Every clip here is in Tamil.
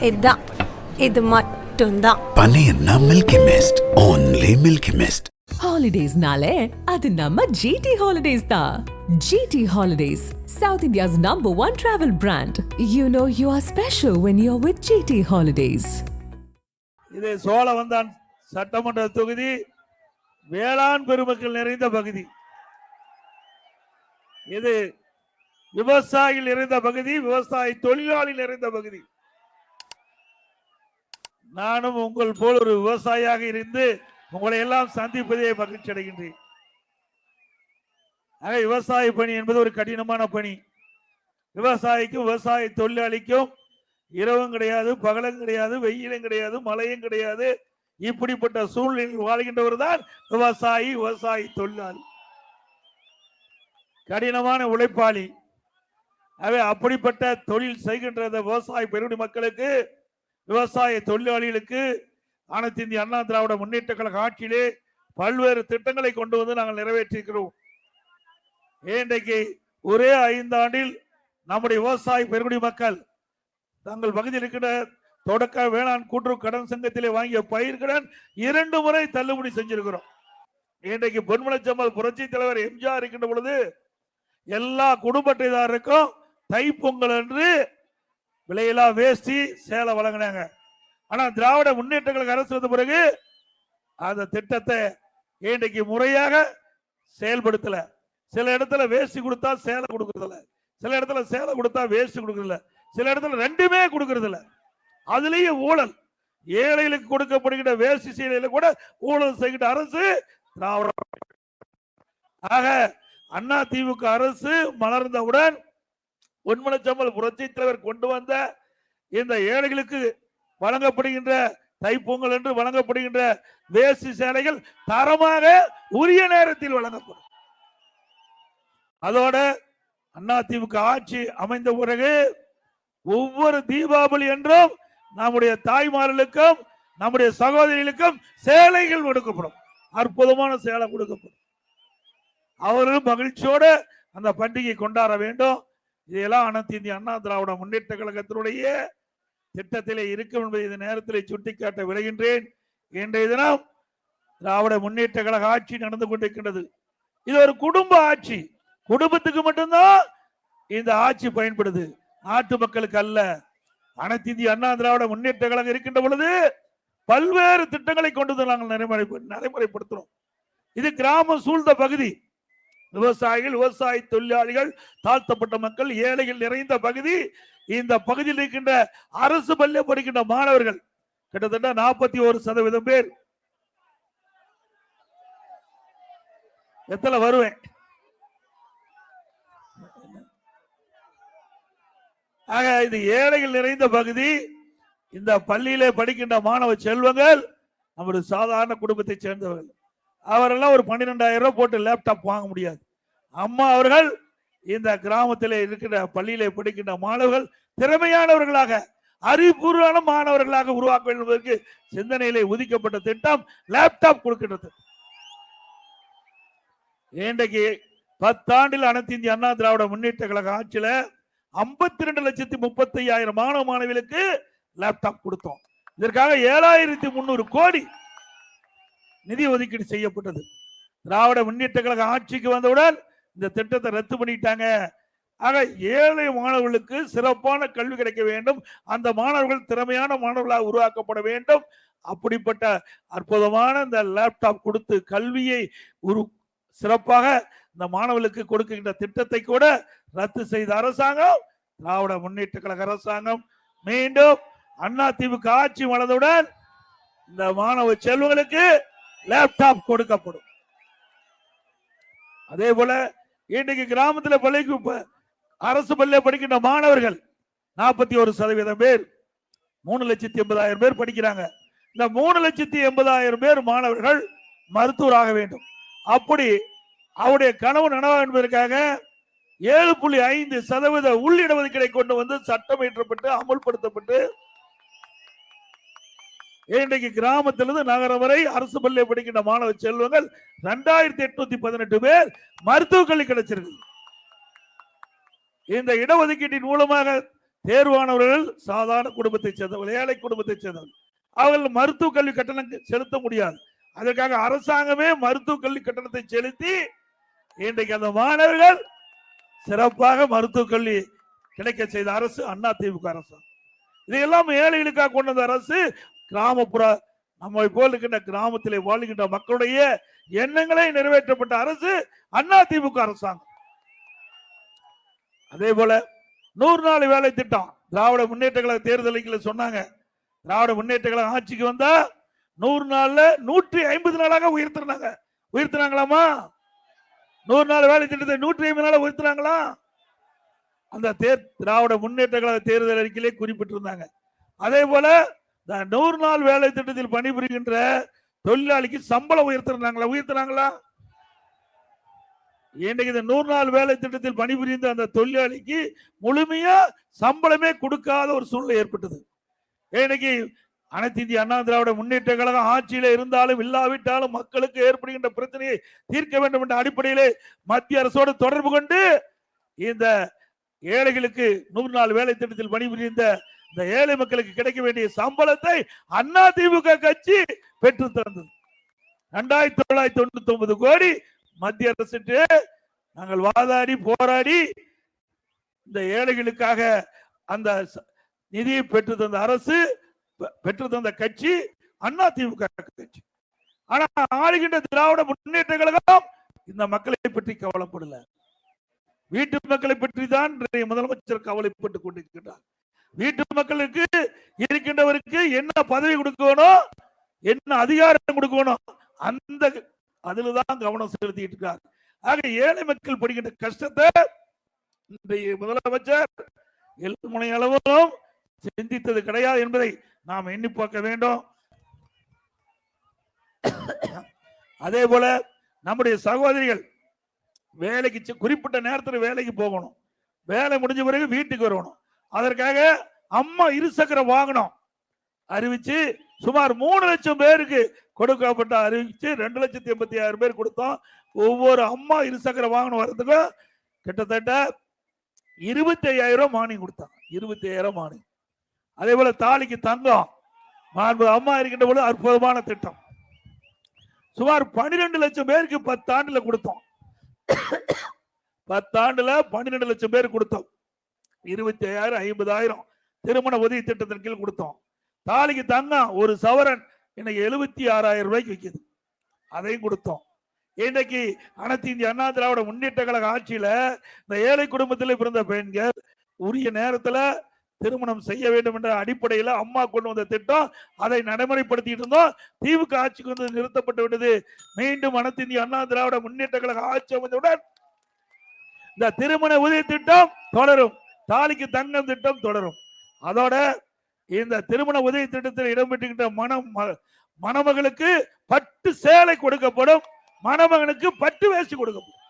இதான் இது மட்டும்தான். பன்னீர்னா Milky Mist only Milky Mist ஹாலிடேஸ்னாலே அது நம்ம ஜிடி ஹாலிடேஸ் தான் GT holidays South India's number one travel brand you know you are special when you are with GT holidays இது சோழவந்தான் சட்டமன்ற தொகுதி வேளாண் பெருமக்கள் நிறைந்த பகுதி. இது விவசாயிகள் நிறைந்த பகுதி விவசாய தொழிலாளி நிறைந்த பகுதி. நானும் உங்கள் போல் ஒரு விவசாயியாக இருந்து உங்களை எல்லாம் சந்திப்பதே மகிழ்ச்சி அடைகின்றேன். ஆக விவசாய பணி என்பது ஒரு கடினமான பணி. விவசாயிக்கும் விவசாய தொழிலாளிக்கும் இரவும் கிடையாது பகலும் கிடையாது வெயிலும் கிடையாது மழையும் கிடையாது. இப்படிப்பட்ட சூழ்நிலையில் வாழ்கின்றவர் தான் விவசாயி விவசாயி தொழிலாளி. கடினமான உழைப்பாளி. அவை அப்படிப்பட்ட தொழில் செய்கின்ற விவசாய பெருடி மக்களுக்கு விவசாய தொழிலாளிகளுக்கு அனைத்து இந்திய அண்ணா திராவிட முன்னேற்ற கழக ஆட்சியிலே பல்வேறு திட்டங்களை கொண்டு வந்து நாங்கள் நிறைவேற்றியிருக்கிறோம். இன்றைக்கு ஒரே ஐந்தாண்டில் நம்முடைய விவசாய பெருங்குடி மக்கள் தங்கள் பகுதியில் இருக்கிற தொடக்க வேளாண் கூட்டுறவு கடன் சங்கத்திலே வாங்கிய பயிர்கடன் இரண்டு முறை தள்ளுபடி செஞ்சிருக்கிறோம். இன்றைக்கு பொன்மலச்சம்மல் புரட்சி தலைவர் எம்ஜிஆர் இருக்கின்ற பொழுது எல்லா குடும்ப அட்டைதாரருக்கும் தைப்பொங்கல் என்று விலையில்லா வேஷ்டி சேலை வழங்கினாங்க. ஆனா திராவிட முன்னேற்றங்களுக்கு அரசு வந்த பிறகு அந்த திட்டத்தை இன்றைக்கு முறையாக செயல்படுத்தல. சில இடத்துல வேஷ்டி கொடுத்தா சேலை கொடுக்கறதில்ல. சில இடத்துல சேலை கொடுத்தா வேஷ்டி கொடுக்கறதில்ல. சில இடத்துல ரெண்டுமே கொடுக்கறதில்ல. அதுலேயும் அதுலயும் ஊழல். ஏழைகளுக்கு கொடுக்கப்படுகின்ற வேஷ்டி சீலையில கூட ஊழல் செய்கிட்ட அரசு திராவிட ஆக அண்ணா திமுக அரசு மலர்ந்தவுடன் பொன்மனச்சம்மல் புரட்சி தலைவர் கொண்டு வந்த இந்த ஏழைகளுக்கு வழங்கப்படுகின்ற தைப்பொங்கல் என்று வழங்கப்படுகின்ற வேஷ்டி சேலைகள் தரமாக உரிய நேரத்தில் வழங்கப்படும். அதோட அண்ணா திமுக ஆட்சி அமைந்த பிறகு ஒவ்வொரு தீபாவளி என்றும் நம்முடைய தாய்மார்களுக்கும் நம்முடைய சகோதரிகளுக்கும் சேலைகள் கொடுக்கப்படும். அற்புதமான சேலை கொடுக்கப்படும். அவர்களும் மகிழ்ச்சியோடு அந்த பண்டிகை கொண்டாட வேண்டும். இதெல்லாம் அனைத்து இந்திய அண்ணா திராவிட முன்னேற்ற கழகத்தினுடைய திட்டத்திலே இருக்கும் என்பதை இந்த நேரத்தில் சுட்டிக்காட்ட விளைகின்றேன் இன்றைய தினம் திராவிட முன்னேற்ற கழக ஆட்சி நடந்து கொண்டிருக்கின்றது. இது ஒரு குடும்ப ஆட்சி. குடும்பத்துக்கு மட்டும்தான் இந்த ஆட்சி பயன்படுது. நாட்டு மக்களுக்கு அல்ல. அனைத்து இந்திய அண்ணா திராவிட முன்னேற்ற கழகம் இருக்கின்ற பொழுது பல்வேறு திட்டங்களை கொண்டு வந்து நாங்கள் நடைமுறை நடைமுறைப்படுத்துறோம். இது கிராமம் சூழ்ந்த பகுதி. விவசாயிகள் விவசாய தொழிலாளிகள் தாழ்த்தப்பட்ட மக்கள் ஏழைகள் நிறைந்த பகுதி இந்த பகுதியில் இருக்கின்ற அரசு பள்ளி படிக்கின்ற மாணவர்கள் கிட்டத்தட்ட நாற்பத்தி ஒரு சதவீதம் பேர். எத்தனை வருவேன்? ஆக இது ஏழைகள் நிறைந்த பகுதி இந்த பள்ளியிலே படிக்கின்ற மாணவ செல்வங்கள் நம்முடைய சாதாரண குடும்பத்தை சேர்ந்தவர்கள். அவரெல்லாம் ஒரு பன்னிரெண்டாயிரம் ரூபாய் போட்டு லேப்டாப் வாங்க முடியாது. அம்மா அவர்கள் இந்த கிராமத்தில் இருக்கிற பள்ளியிலே படிக்கின்ற மாணவர்கள் திறமையானவர்களாக அறிவுபூர்வமான மாணவர்களாக உருவாக்க வேண்டும் என்பதற்கு சிந்தனையிலே உதிக்கப்பட்ட திட்டம் லேப்டாப் கொடுக்கின்றது. இன்றைக்கு பத்தாண்டில் அனைத்து இந்திய அண்ணா திராவிட முன்னேற்ற கழக ஆட்சியில ஐம்பத்தி ரெண்டு லட்சத்தி முப்பத்தி ஐயாயிரம் மாணவ மாணவிகளுக்கு லேப்டாப் கொடுத்தோம். இதற்காக ஏழாயிரத்தி முன்னூறு கோடி நிதி ஒதுக்கீடு செய்யப்பட்டது. திராவிட முன்னேற்ற கழக ஆட்சிக்கு வந்தவுடன் இந்த திட்டத்தை ரத்து பண்ணிட்டாங்க. ஆக ஏழை மாணவர்களுக்கு சிறப்பான கல்வி கிடைக்க வேண்டும். அந்த மாணவர்கள் திறமையான மாணவர்களாக உருவாக்கப்பட வேண்டும். அப்படிப்பட்ட அற்புதமான இந்த லேப்டாப் கொடுத்து கல்வியை உரு சிறப்பாக இந்த மாணவர்களுக்கு கொடுக்கின்ற திட்டத்தை கூட ரத்து செய்த அரசாங்கம் திராவிட முன்னேற்ற கழக அரசாங்கம் மீண்டும் அண்ணா திமுக ஆட்சி மலர்ந்தவுடன் இந்த மாணவ செல்வங்களுக்கு லேப்டாப் கொடுக்கப்படும். அதே போல இன்றைக்கு கிராமத்துல பள்ளிக்கு அரசு பள்ளியில படிக்கின்ற மாணவர்கள் நாற்பத்தி ஒரு சதவீதம் பேர் மூணு லட்சத்தி எண்பதாயிரம் பேர் படிக்கிறாங்க. இந்த மூணு லட்சத்தி எண்பதாயிரம் பேர் மாணவர்கள் மருத்துவராக வேண்டும். அப்படி அவருடைய கனவு நனவா என்பதற்காக ஏழு புள்ளி ஐந்து சதவீத உள்ளிடஒதுக்கீடை கொண்டு வந்து சட்டம் இயற்றப்பட்டு அமுல்படுத்தப்பட்டு இன்றைக்கு கிராமத்திலிருந்து நகரம் வரை அரசு பள்ளியை படிக்கின்ற மாணவ செல்வங்கள் ரெண்டாயிரத்தி எட்நூத்தி பதினெட்டு பேர் மருத்துவக் கல்வி கிடைச்சிருக்கு. இந்த இடஒதுக்கீட்டின் மூலமாக தேர்வானவர்கள் சாதாரண குடும்பத்தை சேர்ந்தவர்கள் ஏழை குடும்பத்தை சேர்ந்தவர்கள். அவர்கள் மருத்துவ கல்வி கட்டணம் செலுத்த முடியாது. அதற்காக அரசாங்கமே மருத்துவ கல்வி கட்டணத்தை செலுத்தி இன்றைக்கு அந்த மாணவர்கள் சிறப்பாக மருத்துவ கல்வி கிடைக்க செய்த அரசு அண்ணா திமுக அரசு. இதையெல்லாம் ஏழைகளுக்காக கொண்டு வந்த அரசு கிராமப்புற நம்மை போல் இருக்கின்ற கிராமத்திலே வாழ்கின்ற மக்களுடைய எண்ணங்களை நிறைவேற்றப்பட்ட அரசு அண்ணா திமுக அரசாங்கம். அதே போல நூறு நாள் வேலை திட்டம் திராவிட முன்னேற்ற கழக தேர்தலில் சொன்னாங்க. திராவிட முன்னேற்ற கழக ஆட்சிக்கு வந்தா நூறு நாள்ல நூற்றி ஐம்பது நாளாக உயர்த்தினாங்க. உயர்த்தினாங்களாமா? நூறு நாள் வேலை திட்டத்தை நூற்றி ஐம்பது நாளா உயர்த்தினாங்களா? அந்த தேர் திராவிட முன்னேற்ற கழக தேர்தல் அறிக்கையிலே குறிப்பிட்டிருந்தாங்க. அதே போல நூறு நாள் வேலை திட்டத்தில் பணிபுரிகின்ற தொழிலாளிக்கு சம்பளம் உயர்த்தினாங்களா? உயர்த்தினாங்களா? இன்னைக்கு இந்த நூறு நாள் வேலை திட்டத்தில் பணிபுரிந்த அந்த தொழிலாளிக்கு முழுமையா சம்பளமே கொடுக்காத ஒரு சூழ்நிலை ஏற்பட்டது. இன்னைக்கு அனைத்து இந்திய அண்ணா திராவிட முன்னேற்ற கழகம் ஆட்சியில இருந்தாலும் இல்லாவிட்டாலும் மக்களுக்கு ஏற்படுகின்ற பிரச்சனையை தீர்க்க வேண்டும் என்ற அடிப்படையிலே மத்திய அரசோடு தொடர்பு கொண்டு இந்த ஏழைகளுக்கு நூறு நாள் வேலை திட்டத்தில் பணிபுரிந்த இந்த ஏழை மக்களுக்கு கிடைக்க வேண்டிய சம்பளத்தை அண்ணா திமுக கட்சி பெற்று தந்தது. ரெண்டாயிரத்தி தொள்ளாயிரத்தி தொண்ணூத்தி ஒன்பது கோடி மத்திய அரசுக்கு நாங்கள் வாதாடி போராடி இந்த ஏழைகளுக்காக அந்த நிதியை பெற்று தந்த அரசு பெற்று தந்த கட்சி அண்ணா திமுக கட்சி. ஆனா ஆளுகின்ற திராவிட முன்னேற்ற கழகம் இந்த மக்களை பற்றி கவலைப்படல. வீட்டு மக்களை பற்றி தான் முதலமைச்சர் கவலைப்பட்டுக் கொண்டிருக்கிறார். வீட்டு மக்களுக்கு இருக்கின்றவருக்கு என்ன பதவி கொடுக்கணும் என்ன அதிகாரம் கொடுக்கணும் அந்த அதுலதான் கவனம் செலுத்திட்டு இருக்கார் ஆக ஏழை மக்கள் படுகின்ற கஷ்டத்தை இன்றைய முதலமைச்சர் எழுத்து முனை அளவும் சிந்தித்தது கிடையாது என்பதை நாம் எண்ணி பார்க்க வேண்டும். அதே போல நம்முடைய சகோதரிகள் வேலைக்கு செ- குறிப்பிட்ட நேரத்தில் வேலைக்கு போகணும். வேலை முடிஞ்ச பிறகு வீட்டுக்கு வரணும். அதற்காக அம்மா இருசக்கர வாகனம் அறிவிச்சு சுமார் மூணு லட்சம் பேருக்கு கொடுக்கப்பட்ட அறிவிச்சு ரெண்டு லட்சத்தி எண்பத்தி ஆயிரம் பேர் கொடுத்தோம். ஒவ்வொரு அம்மா இருசக்கர வாகனம் வர்றதுக்கு கிட்டத்தட்ட இருபத்தி ஐயாயிரம் மானியம் கொடுத்தாங்க. இருபத்தி ஐயாயிரம் மானியம். அதே போல தாலிக்கு தங்கம் மாண்பு அம்மா இருக்கின்ற போது அற்புதமான திட்டம். சுமார் பன்னிரெண்டு லட்சம் பேருக்கு பத்தாண்டுல கொடுத்தோம். பத்தாண்டுல பன்னிரெண்டு லட்சம் பேர் கொடுத்தோம். இருபத்தி ஐயாயிரம் ஐம்பதாயிரம் திருமண உதவி திட்டத்தின் கீழ் கொடுத்தோம். தாலிக்கு தங்கம் ஒரு சவரன் இன்னைக்கு எழுபத்தி ஆறாயிரம் ரூபாய்க்கு விற்கிது அதையும் கொடுத்தோம். இன்னைக்கு அனைத்து இந்திய அண்ணா திராவிட முன்னேற்ற கழக ஆட்சியில இந்த ஏழை குடும்பத்தில் பிறந்த பெண்கள் உரிய நேரத்துல திருமணம் செய்ய வேண்டும் என்ற அடிப்படையில் அம்மா கொண்டு வந்த திட்டம் அதை நடைமுறைப்படுத்திட்டு இருந்தோம். திமுக ஆட்சிக்கு வந்து நிறுத்தப்பட்டு விட்டது. மீண்டும் அனைத்து இந்திய அண்ணா திராவிட முன்னேற்ற கழக ஆட்சி அமைந்தவுடன் இந்த திருமண உதவி திட்டம் தொடரும். தாலிக்கு தங்கம் திட்டம் தொடரும். அதோட இந்த திருமண உதவி திட்டத்தில் இடம்பெற்றுகின்ற மணம் ம- மணமகளுக்கு பட்டு சேலை கொடுக்கப்படும். மணமகனுக்கு பட்டு வேஷ்டி கொடுக்கப்படும்.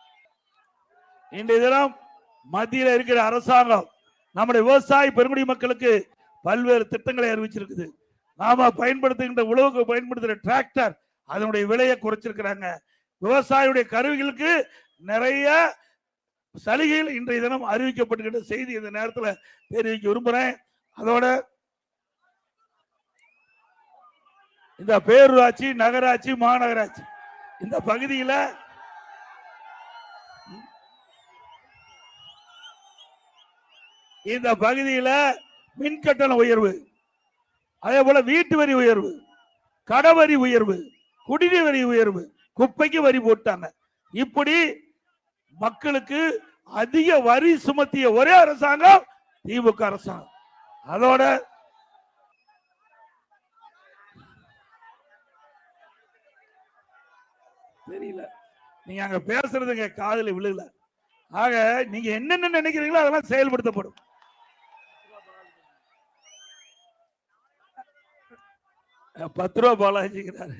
இன்றைய தினம் மத்தியில் இருக்கிற அரசாங்கம் நம்முடைய விவசாய பெருங்குடி மக்களுக்கு பல்வேறு திட்டங்களை அறிவிச்சிருக்குது. நாம பயன்படுத்துகின்ற உழவுக்கு பயன்படுத்துகிற டிராக்டர் அதனுடைய விலையை குறைச்சிருக்கிறாங்க. விவசாயியுடைய கருவிகளுக்கு நிறைய சலுகையில் இன்றைய தினம் அறிவிக்கப்பட்டுகின்ற செய்தி இந்த நேரத்தில் தெரிவிக்க விரும்புகிறேன் அதோட இந்த பேரூராட்சி நகராட்சி மாநகராட்சி இந்த பகுதியில் இந்த பகுதியில் மின் கட்டண உயர்வு அதே போல வீட்டு வரி உயர்வு கடவரி உயர்வு குடிநீர் வரி உயர்வு குப்பைக்கு வரி போட்டாங்க. இப்படி மக்களுக்கு அதிக வரி சுமத்திய ஒரே அரசாங்கம் திமுக அரசாங்கம். அதோட தெரியல. நீங்க அங்க பேசுறதுங்க காதல விழுகல. ஆக நீங்க என்னென்ன நினைக்கிறீங்களோ அதெல்லாம் செயல்படுத்தப்படும். பத்து ரூபா பாலாஜிங்கிறாரு.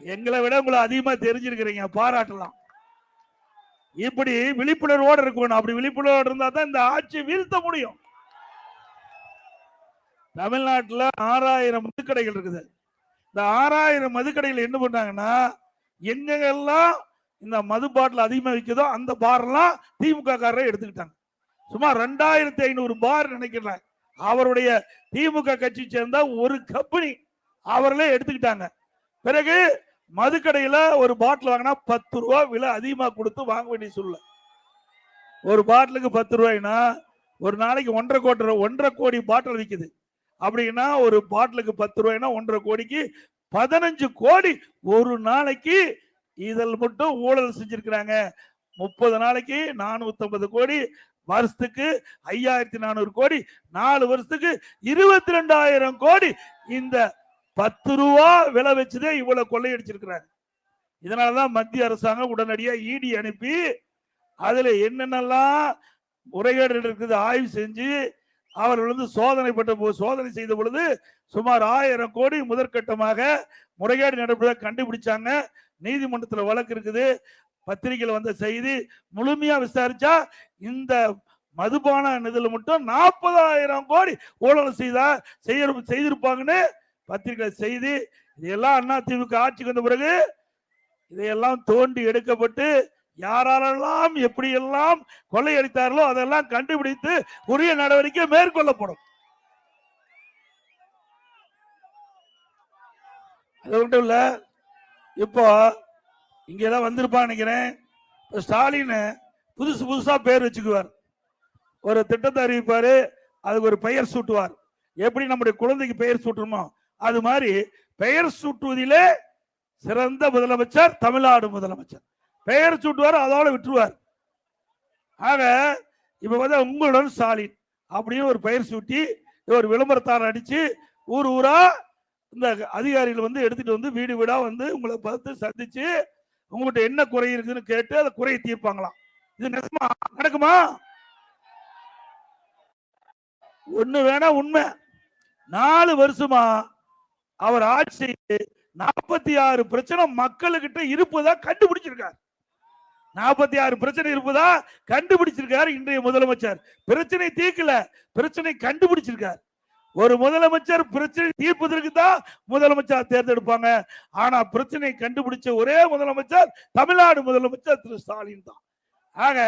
எங்களை விட உங்களை அதிகமா தெரிஞ்சிருக்கிறீங்க பாராட்டலாம். இப்படி விழிப்புணர்வோடு இருக்கணும். அப்படி விழிப்புணர்வோடு இருந்தா தான் இந்த ஆட்சி வீழ்த்த முடியும். தமிழ்நாட்டில் ஆறாயிரம் மதுக்கடைகள் இருக்குது. இந்த ஆறாயிரம் மதுக்கடைகள் என்ன பண்ணாங்கன்னா எங்கெல்லாம் இந்த மது பாட்டில் அதிகமாக விற்குதோ அந்த பார்லாம் திமுக காரரை எடுத்துக்கிட்டாங்க. சுமார் ரெண்டாயிரத்தி ஐநூறு பார் நினைக்கிறேன். அவருடைய திமுக கட்சி சேர்ந்த ஒரு கம்பெனி அவர்களே எடுத்துக்கிட்டாங்க. பிறகு மதுக்கடையில ஒரு பாட்டில் வாங்கினா பத்து ரூபா விலை அதிகமாக கொடுத்து வாங்க வேண்டிய சூழ்நிலை. ஒரு பாட்டிலுக்கு பத்து ரூபாய்னா ஒரு நாளைக்கு ஒன்றரை கோடி ஒன்றரை கோடி பாட்டில் விற்குது அப்படின்னா ஒரு பாட்டிலுக்கு பத்து ரூபாய்னா ஒன்றரை கோடிக்கு பதினஞ்சு கோடி ஒரு நாளைக்கு இதில் மட்டும் ஊழல் செஞ்சிருக்கிறாங்க. முப்பது நாளைக்கு நானூற்றம்பது கோடி வருஷத்துக்கு ஐயாயிரத்தி நானூறு கோடி நாலு வருஷத்துக்கு இருபத்தி ரெண்டாயிரம் கோடி இந்த பத்து ரூபா விலை வச்சுதே இவ்வளவு கொள்ளையடிச்சிருக்கிறாங்க இதனாலதான் மத்திய அரசாங்கம் உடனடியா இடி அனுப்பி அதுல என்னென்னலாம் முறைகேடு இருக்குது ஆய்வு செஞ்சு அவர்கள் வந்து சோதனை பட்ட சோதனை செய்த பொழுது சுமார் ஆயிரம் கோடி முதற்கட்டமாக முறைகேடு நடப்பதாக கண்டுபிடிச்சாங்க. நீதிமன்றத்தில் வழக்கு இருக்குது. பத்திரிகையில் வந்த செய்தி முழுமையா விசாரிச்சா இந்த மதுபான இதில் மட்டும் நாற்பதாயிரம் கோடி ஊழல் செய்தா செய்ய செய்திருப்பாங்கன்னு பத்திரிகை செய்தி இதையெல்லாம் அண்ணா திமுக ஆட்சிக்கு வந்த பிறகு இதையெல்லாம் தோண்டி எடுக்கப்பட்டு யாரெல்லாம் எப்படியெல்லாம் கொள்ளையடித்தார்களோ அதெல்லாம் கண்டுபிடித்து உரிய நடவடிக்கை மேற்கொள்ளப்படும். அது மட்டும் இல்ல இப்போ இங்க வந்திருப்பான் நினைக்கிறேன். இப்போ ஸ்டாலின் புதுசு புதுசா பேர் வச்சுக்குவார். ஒரு திட்டத்தை அறிவிப்பாரு அதுக்கு ஒரு பெயர் சூட்டுவார். எப்படி நம்முடைய குழந்தைக்கு பெயர் சூட்டணுமோ அது மாதிரி பெயர் சூட்டுவதிலே சிறந்த முதலமைச்சர் தமிழ்நாடு முதலமைச்சர். பெயர் சூட்டுவார் அதோட விட்டுருவார். ஆக இப்ப வந்து உங்களுடன் ஸ்டாலின் அப்படின்னு ஒரு பெயர் சூட்டி ஒரு விளம்பரத்தார் அடிச்சு ஊர் ஊரா இந்த அதிகாரிகள் வந்து எடுத்துட்டு வந்து வீடு வீடா வந்து உங்களை பார்த்து சந்திச்சு உங்கள்கிட்ட என்ன குறை இருக்குதுன்னு கேட்டு அதை குறையை தீர்ப்பாங்களாம். இது நிஜமா? நடக்குமா? ஒண்ணு வேணா உண்மை. நாலு வருஷமா அவர் ஆட்சி நாற்பத்தி ஆறு பிரச்சனை மக்களுக்கிட்ட இருப்பதா கண்டுபிடிச்சிருக்கார். நாற்பத்தி ஆறு பிரச்சனை இருப்பதா கண்டுபிடிச்சிருக்காரு இன்றைய முதலமைச்சர். பிரச்சனை தீர்க்கல பிரச்சனை கண்டுபிடிச்சிருக்கார். ஒரு முதலமைச்சர் பிரச்சனை தீர்ப்பதற்கு தான் முதலமைச்சர் தேர்ந்தெடுப்பாங்க. ஆனா பிரச்சனை கண்டுபிடிச்ச ஒரே முதலமைச்சர் தமிழ்நாடு முதலமைச்சர் திரு ஸ்டாலின் தான். ஆக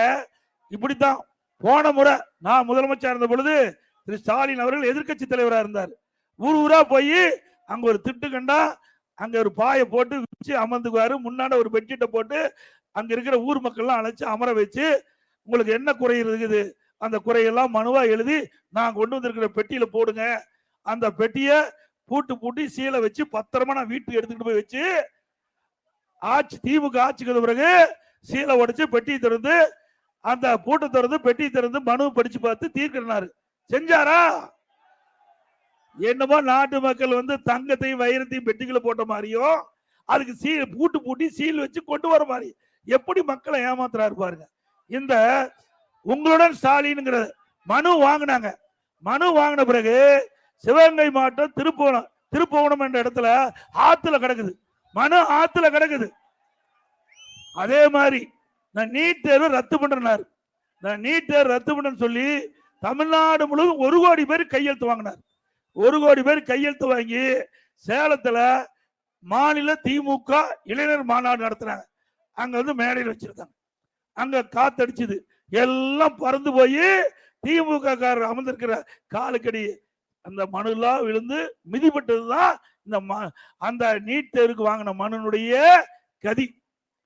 இப்படித்தான் போன முறை நான் முதலமைச்சர் இருந்த பொழுது திரு ஸ்டாலின் அவர்கள் எதிர்க்கட்சி தலைவராக இருந்தார். ஊர் ஊரா போய் அங்க ஒரு திட்டு கண்டா அங்க ஒரு பாயை போட்டு வச்சு அமர்ந்துக்குவாரு. முன்னாடி ஒரு பெட்ஷீட்டை போட்டு அங்க இருக்கிற ஊர் மக்கள்லாம் அழைச்சு அமர வச்சு உங்களுக்கு என்ன குறை இருக்குது? அந்த குறையெல்லாம் மனுவா எழுதி நான் கொண்டு வந்திருக்கிற பெட்டியில போடுங்க. அந்த பெட்டியை பூட்டு பூட்டி சீலை வச்சு பத்திரமா நான் வீட்டுக்கு எடுத்துக்கிட்டு போய் வச்சு ஆட்சி திமுக ஆட்சிக்கு பிறகு சீலை உடைச்சு பெட்டியை திறந்து அந்த பூட்டை திறந்து பெட்டியை திறந்து மனு படிச்சு பார்த்து தீர்க்கிறாரு செஞ்சாரா? என்னமோ நாட்டு மக்கள் வந்து தங்கத்தையும் வைரத்தையும் பெட்டிகளை போட்ட மாதிரியும் அதுக்கு சீல் பூட்டு பூட்டி சீல் வச்சு கொண்டு வர மாதிரி. எப்படி மக்களை ஏமாத்துறாரு பாருங்க. இந்த உங்களுடன் ஸ்டாலின்ங்கிற மனு வாங்கினாங்க. மனு வாங்கின பிறகு சிவகங்கை மாவட்டம் திருப்புவனம் திருப்புவனம் என்ற இடத்துல ஆத்துல கிடக்குது. மனு ஆத்துல கிடக்குது. அதே மாதிரி நான் நீட் தேர்வு ரத்து பண்றேனாரு நான் நீட் தேர்வு ரத்து பண்றேன்னு சொல்லி தமிழ்நாடு முழுவதும் ஒரு கோடி பேர் கையெழுத்து வாங்கினார். ஒரு கோடி பேர் கையெழுத்து வாங்கி சேலத்துல மாநில திமுக இளைஞர் மாநாடு நடத்துறாங்க. அங்க வந்து மேடையில் வச்சிருக்காங்க. அங்க காத்தடிச்சுது. எல்லாம் பறந்து போய் திமுக காரர் அமர்ந்திருக்கிற காலுக்கடி அந்த மனுலாம் விழுந்து மிதிப்பட்டதுதான் இந்த ம- அந்த நீட் தேர்வுக்கு வாங்கின மனுனுடைய கதி.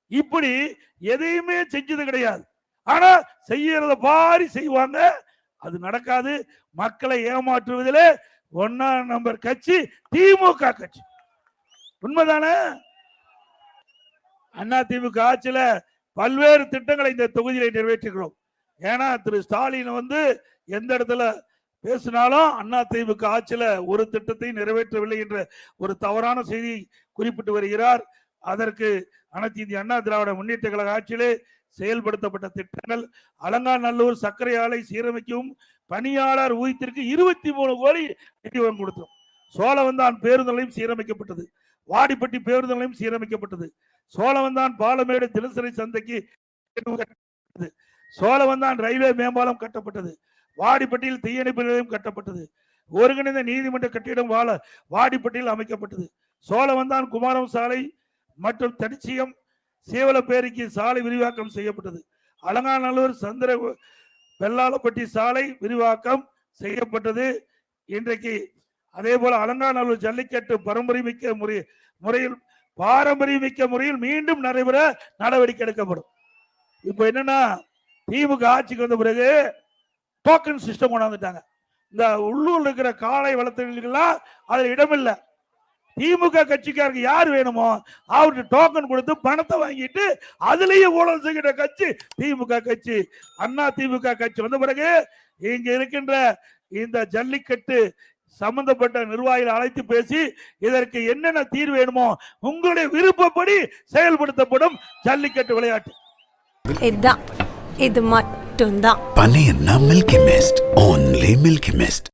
இப்படி எதையுமே செஞ்சது கிடையாது. ஆனா செய்யறத பாரி செய்வாங்க. அது நடக்காது. மக்களை ஏமாற்றுவதிலே ஒன்னாம் நம்பர் கட்சி திமுக கட்சி. உண்மைதானே? அண்ணா திமுக ஆட்சியில பல்வேறு திட்டங்களை இந்த தொகுதியில நிறைவேற்றுகிறோம் ஏன்னா திரு ஸ்டாலின் வந்து எந்த இடத்துல பேசினாலும் அண்ணா திமுக ஆட்சியில ஒரு திட்டத்தையும் நிறைவேற்றவில்லை என்ற ஒரு தவறான செய்தி குறிப்பிட்டு வருகிறார். அதற்கு அனைத்து இந்திய அண்ணா திராவிட முன்னேற்ற கழக ஆட்சியிலே செயல்படுத்தப்பட்ட திட்டங்கள் அலங்காநல்லூர் சர்க்கரை ஆலை சீரமைக்கவும் பணியாளர் ஊதியத்திற்கு இருபத்தி மூணு கோடி நிதி கொடுத்தோம். சோழவந்தான் பேருந்து நிலையம் சீரமைக்கப்பட்டது. வாடிப்பட்டி பேருந்து நிலையம் சீரமைக்கப்பட்டது. சோழவந்தான் பாலமேடு தினசரி சந்தைக்கு சோழவந்தான் ரயில்வே மேம்பாலம் கட்டப்பட்டது. வாடிப்பட்டியில் தீயணைப்பு நிலையம் கட்டப்பட்டது. ஒருங்கிணைந்த நீதிமன்ற கட்டிடம் வாழ வாடிப்பட்டியில் அமைக்கப்பட்டது. சோழவந்தான் குமாரம் சாலை மற்றும் தனிச்சியம் சேவலப்பேரிக்கு சாலை விரிவாக்கம் செய்யப்பட்டது. அலங்காநல்லூர் சந்திர வெள்ளாளப்பட்டி சாலை விரிவாக்கம் செய்யப்பட்டது. இன்றைக்கு அதே போல அலங்காநல்லூர் ஜல்லிக்கட்டு பரம்பரியமிக்க முறை முறையில் பாரம்பரியமிக்க முறையில் மீண்டும் நடைபெற நடவடிக்கை எடுக்கப்படும். இப்போ என்னன்னா திமுக ஆட்சிக்கு வந்த பிறகு டோக்கன் சிஸ்டம் கொண்டாந்துட்டாங்க. இந்த உள்ளூர்ல இருக்கிற காளை வளர்த்தவர்களுக்கெல்லாம் அதில் இடமில்லை. திமுக கட்சிக்காரருக்கு யார் வேணுமோ அவருக்கு டோக்கன் கொடுத்து பணத்தை வாங்கிட்டு அதுலயே ஊழல் செய்கிற கட்சி திமுக கட்சி அண்ணா திமுக கட்சி வந்த பிறகு இங்க இருக்கின்ற இந்த ஜல்லிக்கட்டு சம்பந்தப்பட்ட நிர்வாகிகள் அழைத்து பேசி இதற்கு என்னென்ன தீர்வு வேணுமோ உங்களுடைய விருப்பப்படி செயல்படுத்தப்படும் ஜல்லிக்கட்டு விளையாட்டு இதுதான் இது மட்டும்தான் Mist. Only Milky Mist.